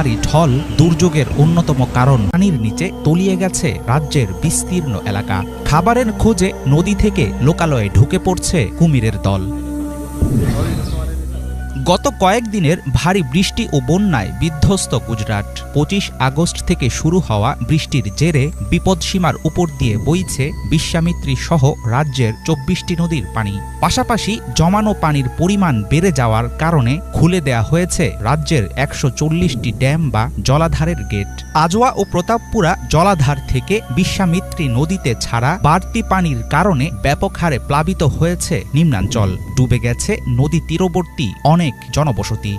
ভারী ঢল দুর্যোগের অন্যতম কারণ। পানির নিচে তলিয়ে গেছে রাজ্যের বিস্তীর্ণ এলাকা। খাবারের খোঁজে নদী থেকে লোকালয়ে ঢুকে পড়ছে কুমিরের দল। গত কয়েকদিনের ভারী বৃষ্টি ও বন্যায় বিধ্বস্ত গুজরাট। পঁচিশ আগস্ট থেকে শুরু হওয়া বৃষ্টির জেরে বিপদসীমার উপর দিয়ে বইছে বিশ্বামিত্রী সহ রাজ্যের চব্বিশটি নদীর পানি। পাশাপাশি জমানো পানির পরিমাণ বেড়ে যাওয়ার কারণে খুলে দেয়া হয়েছে রাজ্যের একশো চল্লিশটি ড্যাম বা জলাধারের গেট। আজোয়া ও প্রতাপপুরা জলাধার থেকে বিশ্বামিত্রী নদীতে ছাড়া বাড়তি পানির কারণে ব্যাপক হারে প্লাবিত হয়েছে নিম্নাঞ্চল। ডুবে গেছে নদী তীরবর্তী জনবসতি।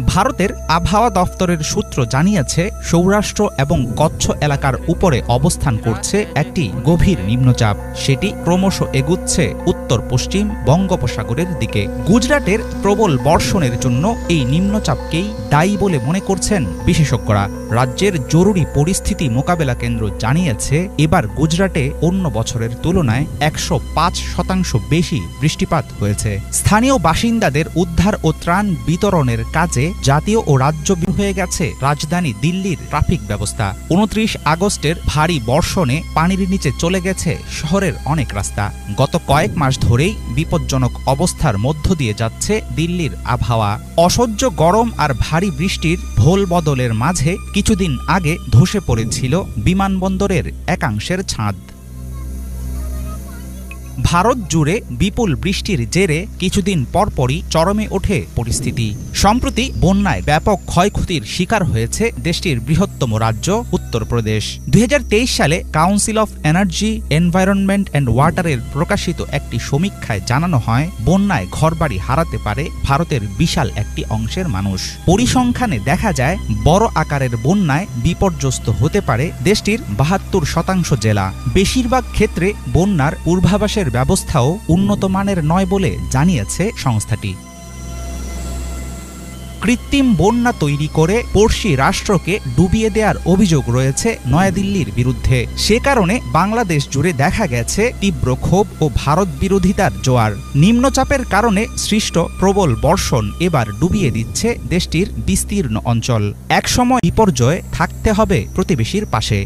ভারতের আবহাওয়া দফতরের সূত্র জানিয়েছে, সৌরাষ্ট্র এবং কচ্ছ এলাকার উপরে অবস্থান করছে একটি গভীর নিম্নচাপ। সেটি ক্রমশ এগুচ্ছে উত্তর, পশ্চিম বঙ্গোপসাগরের দিকে। গুজরাটের প্রবল বর্ষণের জন্য এই নিম্নচাপকেই দায়ী বলে মনে করছেন বিশেষজ্ঞরা। রাজ্যের জরুরি পরিস্থিতি মোকাবেলা কেন্দ্র জানিয়েছে, এবার গুজরাটে অন্য বছরের তুলনায় একশো পাঁচ শতাংশ বেশি বৃষ্টিপাত হয়েছে। স্থানীয় বাসিন্দাদের উদ্ধার ও ত্রাণ বিতরণের কাজে জাতীয় ও রাজ্য হয়ে গেছে রাজধানী দিল্লির ট্রাফিক ব্যবস্থা। উনত্রিশ আগস্টের ভারী বর্ষণে পানির নিচে চলে গেছে শহরের অনেক রাস্তা। গত কয়েক মাস ধরেই বিপজ্জনক অবস্থার মধ্য দিয়ে যাচ্ছে দিল্লির আবহাওয়া। অসহ্য গরম আর ভারী বৃষ্টির ভোল বদলের মাঝে কিছুদিন আগে ধসে পড়েছিল বিমানবন্দরের একাংশের ছাদ। ভারত জুড়ে বিপুল বৃষ্টির জেরে কিছুদিন পরপরই চরমে ওঠে পরিস্থিতি। সম্প্রতি বন্যায় ব্যাপক ক্ষয়ক্ষতির শিকার হয়েছে দেশটির বৃহত্তম রাজ্য উত্তরপ্রদেশ। দুই হাজার তেইশ সালে council of energy environment and ওয়াটারের প্রকাশিত একটি সমীক্ষায় জানানো হয়, বন্যায় ঘরবাড়ি হারাতে পারে ভারতের বিশাল একটি অংশের মানুষ। পরিসংখ্যানে দেখা যায়, বড় আকারের বন্যায় বিপর্যস্ত হতে পারে দেশটির বাহাত্তর শতাংশ জেলা। বেশিরভাগ ক্ষেত্রে বন্যার পূর্বাভাসের ব্যবস্থাও উন্নত মানের নয় বলে জানিয়েছে সংস্থাটি। কৃত্রিম বন্যা তৈরি করে পড়শি রাষ্ট্রকে ডুবিয়ে দেওয়ার অভিযোগ রয়েছে নয়াদিল্লির বিরুদ্ধে। সে কারণে বাংলাদেশ জুড়ে দেখা গেছে তীব্র ক্ষোভ ও ভারত বিরোধিতার জোয়ার। নিম্নচাপের কারণে সৃষ্ট প্রবল বর্ষণ এবার ডুবিয়ে দিচ্ছে দেশটির বিস্তীর্ণ অঞ্চল। একসময় বিপর্যয় থাকতে হবে প্রতিবেশীর পাশে।